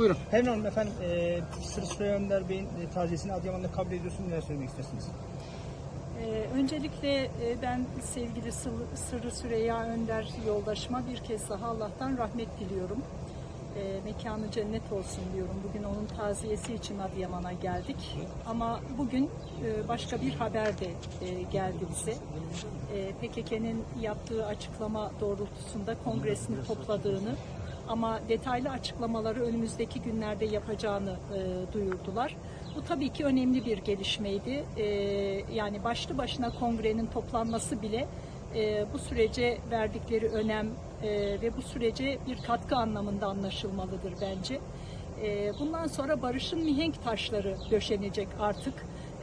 Buyurun. Pelin Hanım efendim e, Sırrı Süreyya Önder Bey'in e, taziyesini Adıyaman'da kabul ediyorsunuz. Neler söylemek istersiniz? Ee, öncelikle e, ben sevgili Sırrı, Sırrı Süreyya Önder yoldaşıma bir kez daha Allah'tan rahmet diliyorum. Ee, mekanı cennet olsun diyorum. Bugün onun taziyesi için Adıyaman'a geldik. Ama bugün e, başka bir haber de e, geldi bize. E, PKK'nın yaptığı açıklama doğrultusunda kongresini topladığını ama detaylı açıklamaları önümüzdeki günlerde yapacağını e, duyurdular. Bu tabii ki önemli bir gelişmeydi. E, yani başlı başına kongrenin toplanması bile e, bu sürece verdikleri önem e, ve bu sürece bir katkı anlamında anlaşılmalıdır bence. E, bundan sonra barışın mihenk taşları döşenecek artık.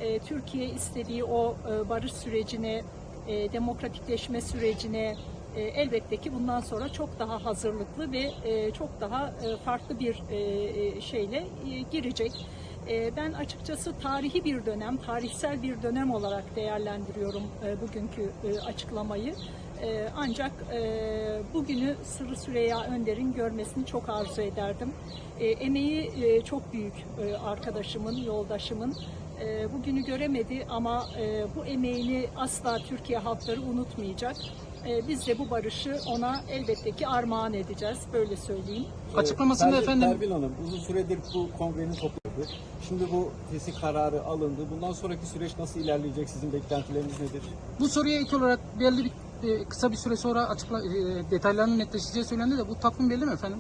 E, Türkiye istediği o e, barış sürecine, e, demokratikleşme sürecine, e, elbette ki bundan sonra çok daha hazırlıklı ve e, çok daha e, farklı bir e, e, şeyle e, girecek. E, ben açıkçası tarihi bir dönem, tarihsel bir dönem olarak değerlendiriyorum e, bugünkü e, açıklamayı. E, ancak e, bugünü Sırrı Süreyya Önder'in görmesini çok arzu ederdim. E, emeği e, çok büyük e, arkadaşımın, yoldaşımın. E, bugünü göremedi ama e, bu emeğini asla Türkiye halkları unutmayacak. E, biz de bu barışı ona elbette ki armağan edeceğiz, böyle söyleyeyim. Açıklamasında Pervin- efendim Pervin Hanım uzun süredir bu kongrenin topladı. Şimdi bu fesih kararı alındı. Bundan sonraki süreç nasıl ilerleyecek? Sizin beklentileriniz nedir? bu soruya ilk olarak belli bir e, kısa bir süre sonra açıkla, e, detaylarının netleşeceği söylendi de bu takvim belli mi efendim?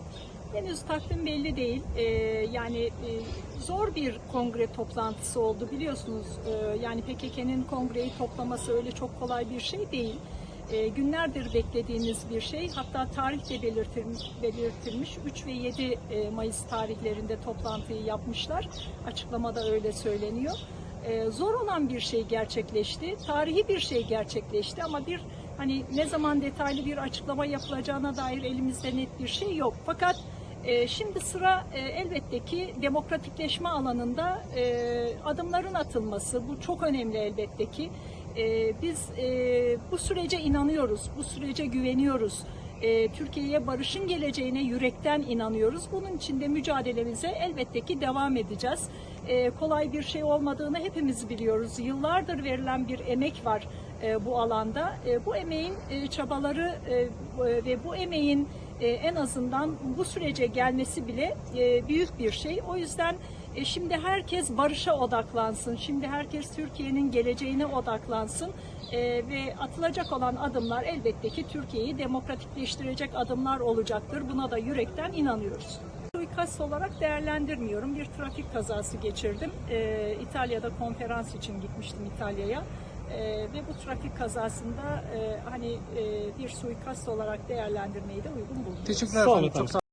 Henüz takvim belli değil. Ee, yani e, zor bir kongre toplantısı oldu biliyorsunuz. Ee, yani PKK'nın kongreyi toplaması öyle çok kolay bir şey değil. Ee, günlerdir beklediğimiz bir şey. Hatta tarih de belirtilmiş, belirtilmiş. 3 ve 7 e, Mayıs tarihlerinde toplantıyı yapmışlar. Açıklamada öyle söyleniyor. Ee, zor olan bir şey gerçekleşti. Tarihi bir şey gerçekleşti ama bir hani ne zaman detaylı bir açıklama yapılacağına dair elimizde net bir şey yok. Fakat e, şimdi sıra e, elbette ki demokratikleşme alanında e, adımların atılması. Bu çok önemli elbette ki. E, biz e, bu sürece inanıyoruz, bu sürece güveniyoruz. E, Türkiye'ye barışın geleceğine yürekten inanıyoruz. Bunun için de mücadelemize elbette ki devam edeceğiz. Kolay bir şey olmadığını hepimiz biliyoruz. Yıllardır verilen bir emek var bu alanda. Bu emeğin çabaları ve bu emeğin en azından bu sürece gelmesi bile büyük bir şey. O yüzden e, şimdi herkes barışa odaklansın. Şimdi herkes Türkiye'nin geleceğine odaklansın. E, ve atılacak olan adımlar elbette ki Türkiye'yi demokratikleştirecek adımlar olacaktır. Buna da yürekten inanıyoruz. Suikast olarak değerlendirmiyorum. Bir trafik kazası geçirdim. E, İtalya'da konferans için gitmiştim İtalya'ya. E, ve bu trafik kazasında e, hani e, bir suikast olarak değerlendirmeyi de uygun buldum. Teşekkürler Sağ olun efendim. Çok sağ